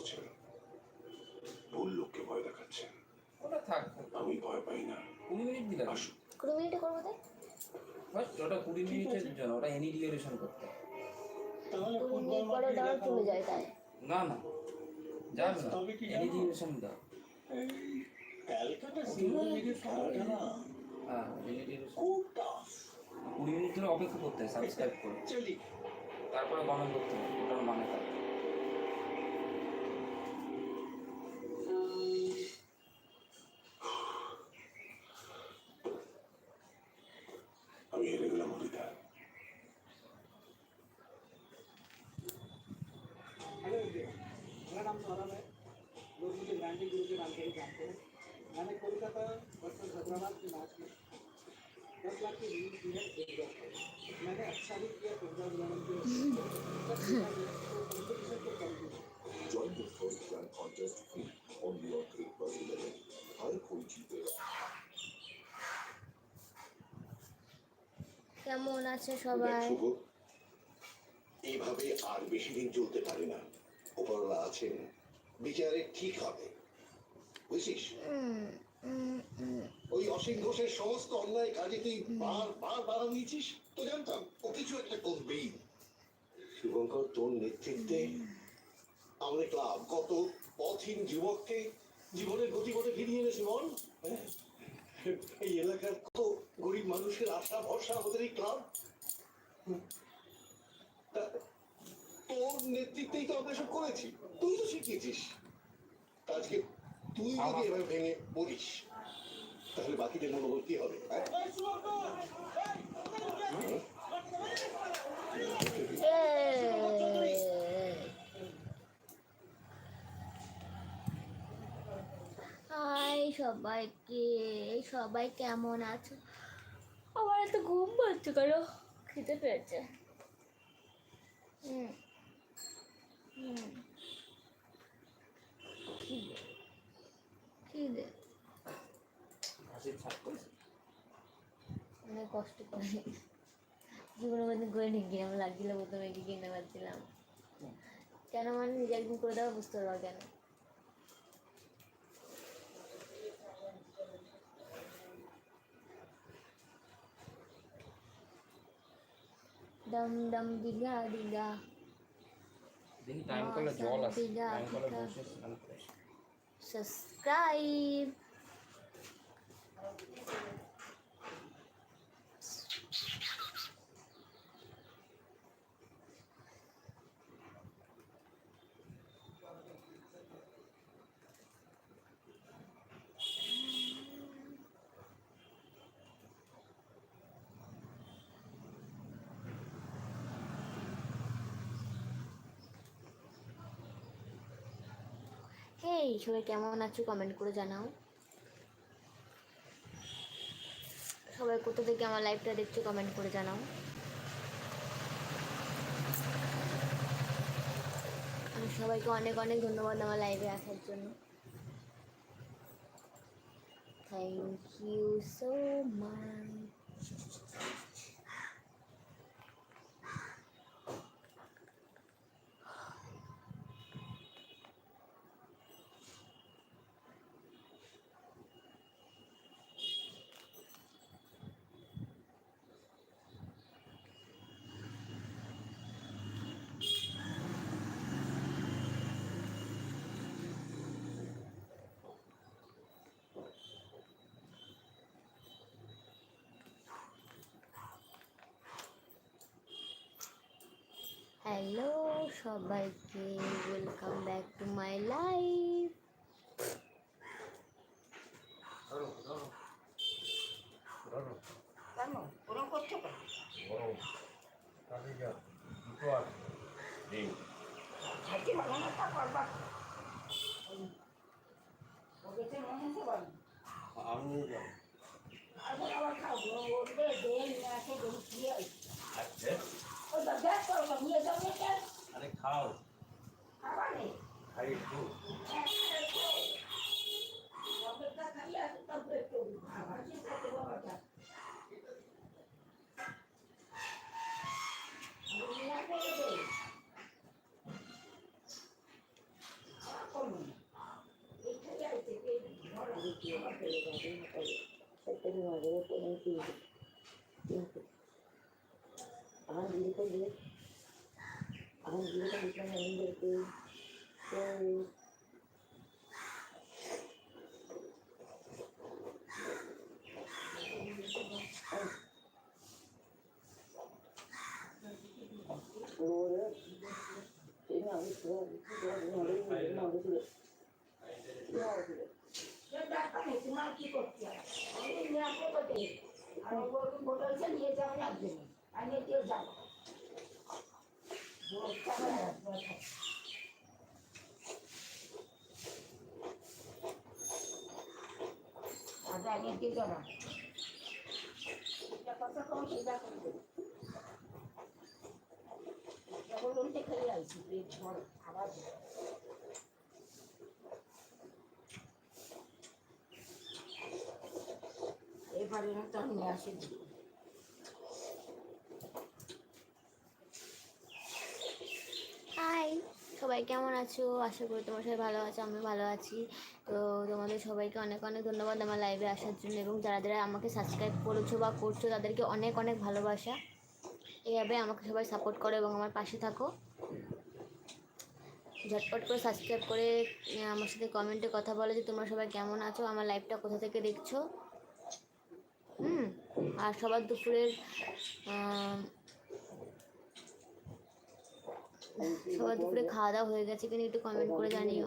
করছেন ভুল লোককে ভয় দেখাচ্ছেন ওটা থাক। আমি ভয় পাই না। কুড়ি মিনিট দিলাম। আসুন কুড়ি মিনিটে করব তাই? বাস ওটা কুড়ি মিনিটের জন্য ওটা এনি ডিউরেশন করতে তাহলে ফুটবল মাঠে দাও দেখা চলে তাই না না। যাবে না। তবে কি এনি জানো? দাও। ক্যালকাটা সিনেমা লিগের খেলাটা না হ্যাঁ এনি ডিউরেশন খুব টাফ কুড়ি মিনিট ধরে অপেক্ষা করতে হয় সাবস্ক্রাইব করে। চলি। তারপরে গণন করতে হবে ওটার মানে থাকে Join the first grand contest free only on Click Buzz 11. हर कोई जीतेगा কেমন আছে দেখ সবাই শুভ এইভাবে আর বেশি দিন চলতে পারে না ওপরওয়ালা আছেন বিচারে ঠিক হবে বুঝছিস উম, উম, উম। ওই অসীম ঘোষের সমস্ত অন্যায় কাজে তুই বার বার বাড়া নিয়েছিস তো জানতাম ও কিছু একটা করবেই। শুভঙ্কর তোর নেতৃত্বে আমাদের ক্লাব কত পথহীন যুবককে জীবনের গতিপথে ফিরিয়ে এনেছে বল। হ্যাঁ? এই এলাকার কত গরিব মানুষের আশা ভরসা আমাদের এই ক্লাব? তোর নেতৃত্বেই তো আমরা সব করেছি। তুই তো শিখিয়েছিস। আজকে তুই যদি এভাবে ভেঙে পড়িস। তাহলে বাকিদের মনোবল কি হবে হ্যাঁ? হাই সবাইকে, সবাই কেমন আছো? আমার এত ঘুম পাচ্ছে কেন? খেতে পেয়েছে হুম হুম খিদে খিদে হাসির ছাপ করেছে অনেক কষ্ট করে জীবনে মধ্যে করে নিয়ে গেম লাগছিল প্রথমে কি কিনে পাচ্ছিলাম কেন মানে নিজে একদিন করে দেওয়া বুঝতে পারব কেন দম দম দিগা দিগা দেখি টাইম করলে জল আছে দিদা, টাইম করলে দিদা। বসে স্নান করে আসি। সাবস্ক্রাইব হেই সবাই কেমন আছো কমেন্ট করে জানাও। সবাই কোথা থেকে আমার লাইভটা দেখছ কমেন্ট করে জানাও। আর সবাইকে অনেক অনেক ধন্যবাদ আমার লাইভে আসার জন্য। Thank you so much hello সবাইকে welcome back to my life করছ খাও খাবার নেই খাই একটু বলেছে নিয়ে যাও লাগবে। আমি কেউ যাব খাবার এবারে আসি হাই সবাই কেমন আছো? আশা করি তোমার সবাই ভালো আছো আমি ভালো আছি। তো তোমাদের সবাইকে অনেক অনেক ধন্যবাদ আমার লাইভে আসার জন্য এবং যারা যারা আমাকে সাবস্ক্রাইব করেছ বা করছ তাদেরকে অনেক অনেক ভালোবাসা। এইভাবে আমাকে সবাই সাপোর্ট করো এবং আমার পাশে থাকো। ঝটপট করে সাবস্ক্রাইব করে আমার সাথে কমেন্টে কথা বলো যে তোমরা সবাই কেমন আছো, আমার লাইভটা কোথা থেকে দেখছ। হুম, আর সবার দুপুরের সবার দুপুরে খাওয়া দাওয়া হয়ে গেছে কিনা একটু কমেন্ট করে জানিও।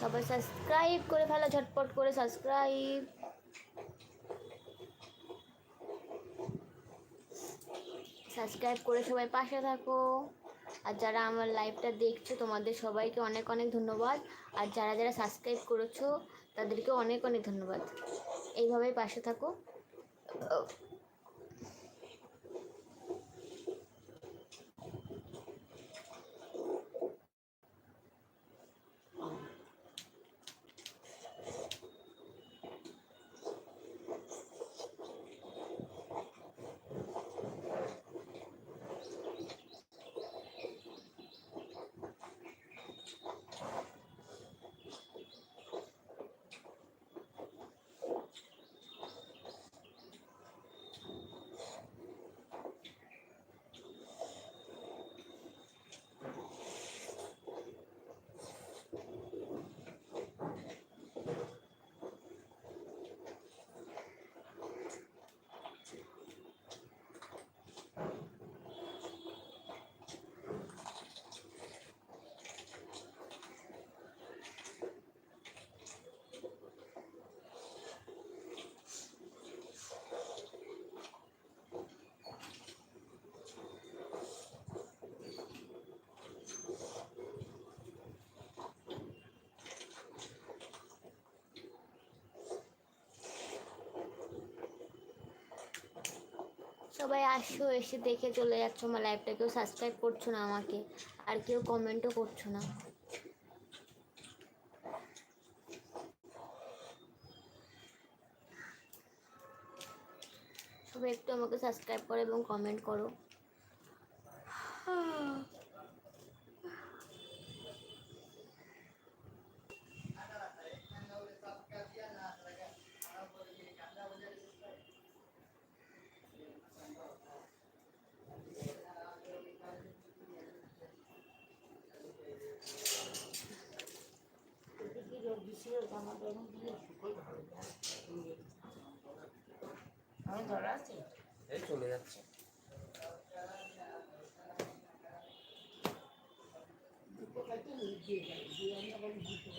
সবাই সাবস্ক্রাইব করে ফেলো ঝটপট করে সাবস্ক্রাইব সাবস্ক্রাইব করে সবাই পাশে থাকো। আর যারা আমার লাইভটা দেখছ, তোমাদের সবাইকে অনেক অনেক ধন্যবাদ। আর যারা যারা সাবস্ক্রাইব করেছ তাদেরকে অনেক অনেক ধন্যবাদ। এইভাবেই পাশে থাকো। সবাই আসছো এসে দেখে চলে যাচ্ছ। আমার লাইভটা কেউ সাবস্ক্রাইব করছ না আমাকে, আর কেউ কমেন্টও করছ না। সবাই একটু আমাকে সাবস্ক্রাইব করো এবং কমেন্ট করো। জামা প্যান্ট দিয়ে শুকোই ভালো ধরা আছে এই চলে যাচ্ছে দুটো কাছে দিয়ে যায় দিয়ে আমি আবার দিতে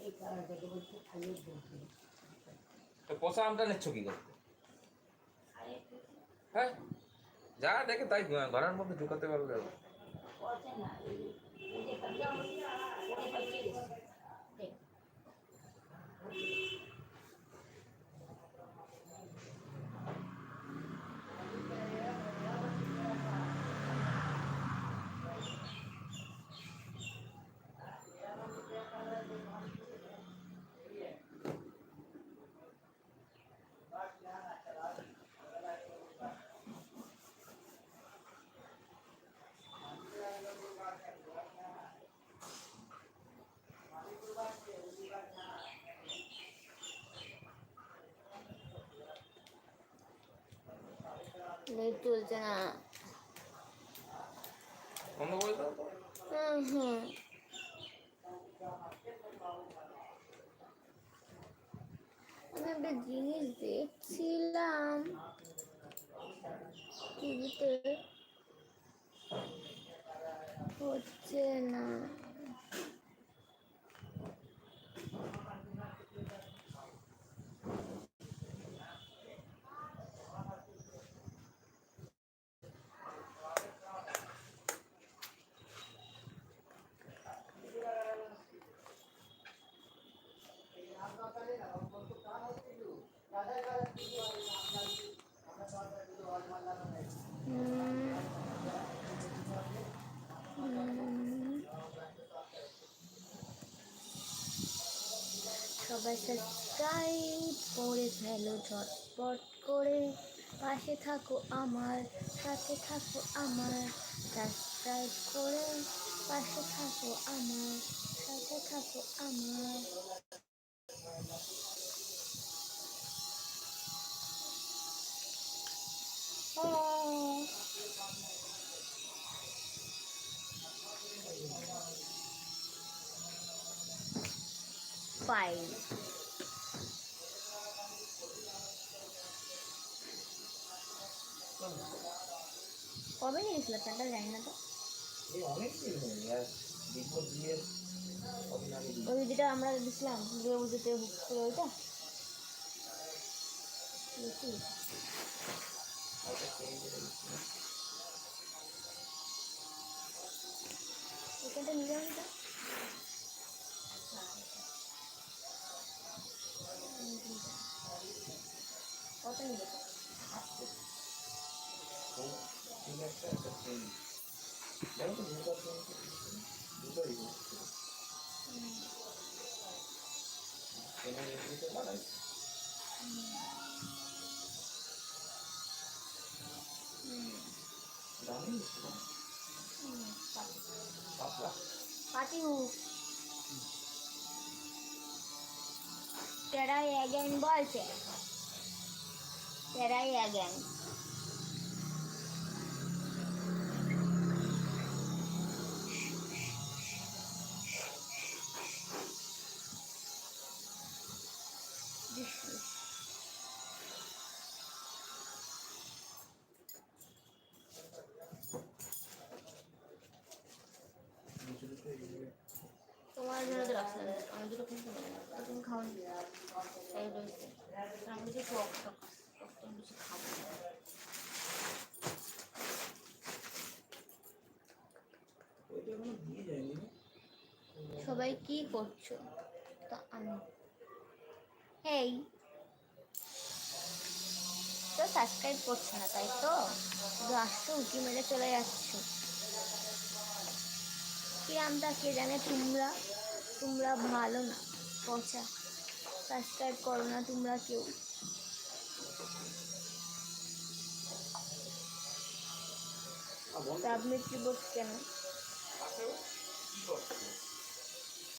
এই কারণে বলছে খাইয়ে বলছে তো পচা আমটা নিচ্ছ কি করতে হ্যাঁ? যা দেখে তাই ঘরের মধ্যে ঢুকাতে পারবে না এই এই চলছে না। বন্ধ করে দাও হুম হুম। আমি একটা জিনিস দেখছিলাম। টিভিতে। হচ্ছে না হুম। হুম। সবাই সাবস্ক্রাইব করে ফেলো ঝটপট করে। পাশে থাকো আমার, সাথে থাকো আমার সাবস্ক্রাইব করে। পাশে থাকো আমার, সাথে থাকো আমার। Oh. Five. কবে নিয়েছিল প্যান্টটা? জানি না তো। ওই যেটা আমরা দিছিলাম দুর্গা পুজোতে হুক করে ওইটা। দেখি। হয়তো change ছিল পাতলা পাতি হুক টেরাই অ্যাগেন বলছে Try again দুটো দুটো এগুলো তোমার জন্য তো রাখছি আমি। আমি দুটো কিনতে পারি সবাই কি করছ? তা আমি। এই তো সাবস্ক্রাইব করছে না, তাই তো? শুধু আসছো, উঁকি মেরে চলে যাচ্ছ। কি আমটা কে জানে তোমরা? তোমরা ভালো না, পচা। সাবস্ক্রাইব করো না তোমরা কেউ। তা আপনি কি বলছেন? কেন